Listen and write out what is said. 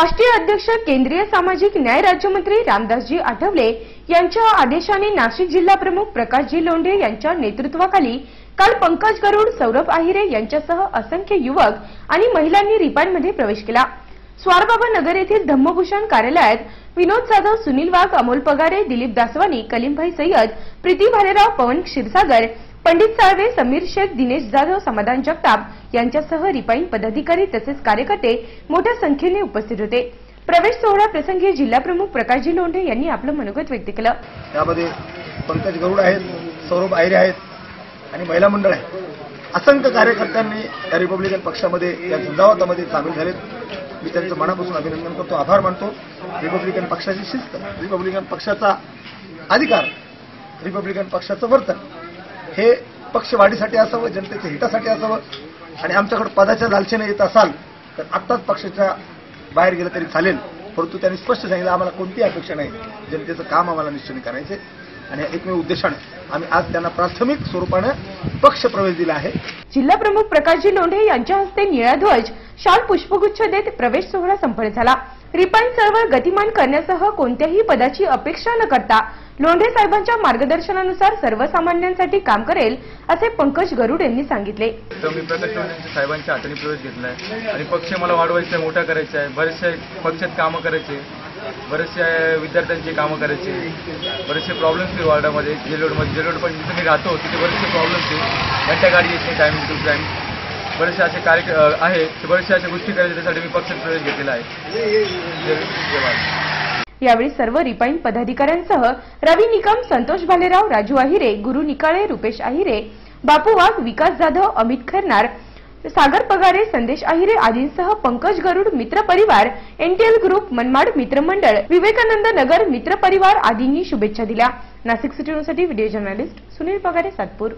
राष्ट्रीय अध्यक्ष केंद्रीय सामाजिक न्याय राज्यमंत्री रामदासजी आठवले यांच्या आदेशाने नाशिक जिल्हा प्रमुख प्रकाशजी लोंढे यांच्या नेतृत्वाखाली काल पंकज गरुड सौरभ आहिरे यांच्यासह असंख्य युवक आणि महिलांनी रिपाइंमध्ये प्रवेश केला. स्वारबाबा नगर येथील धम्मभूषण कार्यालयात विनोद जाधव सुनील वाघ अमोल पगारे दिलीप दासवानी कलीमभाई सय्यद प्रीती भालेराव पवन क्षीरसागर पंडित साळवे समीर शेख दिनेश जाधव समाधान जगताप यांच्यासह रिपाईन पदाधिकारी तसेच कार्यकर्ते मोठ्या संख्येने उपस्थित होते. प्रवेश सोहळा प्रसंगी जिल्हाप्रमुख प्रकाशजी लोंढे यांनी आपलं मनोगत व्यक्त केलं. त्यामध्ये पंकज गरुड आहेत सौरभ आयरे आहेत आणि महिला मंडळ आहे. असंख्य कार्यकर्त्यांनी या रिपब्लिकन पक्षामध्ये या झंझावातामध्ये सामील झालेत. मी त्यांचं मनापासून अभिनंदन करतो आभार मानतो. रिपब्लिकन पक्षाची शिस्त रिपब्लिकन पक्षाचा अधिकार रिपब्लिकन पक्षाचं वर्तन. हे पक्ष वाढीसाठी असावं जनतेच्या हितासाठी असावं. आणि आमच्याकडे पदाच्या लालचेने येत असाल तर आत्ताच पक्षाच्या बाहेर गेलं तरी चालेल. परंतु त्यांनी स्पष्ट सांगितलं आम्हाला कोणतीही अपेक्षा नाही. जनतेचं काम आम्हाला निश्चित करायचे आणि एकमेव उद्देशानं आम्ही आज त्यांना प्राथमिक स्वरूपानं पक्ष प्रवेश दिला आहे. जिल्हा प्रमुख प्रकाशजी लोंढे यांच्या हस्ते निळा ध्वज शाल पुष्पगुच्छ देत प्रवेश सोहळा संपन्न झाला. रिपाईन चळवळ गतिमान करण्यासह कोणत्याही पदाची अपेक्षा न करता लोंढे साहेबांच्या मार्गदर्शनानुसार सर्वसामान्यांसाठी काम करेल असे पंकज गरुड यांनी सांगितले. तर मी प्रकाश म्हणजे साहेबांच्या हाताने प्रवेश घेतलाय. आणि पक्ष मला वाढवायचा आहे मोठा करायचा आहे. बरेचसे पक्षात कामं करायचे. बरेचसे विद्यार्थ्यांची कामं करायचे. बरेचसे प्रॉब्लेम्स आहेत वॉर्डामध्ये जेलोडमध्ये जेलोड पण जिथे मी राहतो तिथे बरेचसे प्रॉब्लेम्स आहेत घंटा गाडी येत नाही टायमिंग टू टाईम बरेचसे असे कार्य ते बरेचसे अशा गोष्टी करायच्या त्यासाठी मी पक्षात प्रवेश घेतलेला आहे. यावेळी सर्व रिपाईन पदाधिकाऱ्यांसह रवी निकम संतोष भालेराव राजू आहिरे गुरु निकाळे रुपेश आहिरे बापू वाघ विकास जाधव अमित खैरनार सागर पगारे संदेश आहिरे आदींसह पंकज गरुड मित्र परिवार एनटीएल ग्रुप मनमाड मित्रमंडळ विवेकानंद नगर मित्र परिवार आदींनी शुभेच्छा दिल्या. नाशिक सिटी न्यूजसाठी व्हिडिओ जर्नलिस्ट सुनील पगारे सातपूर.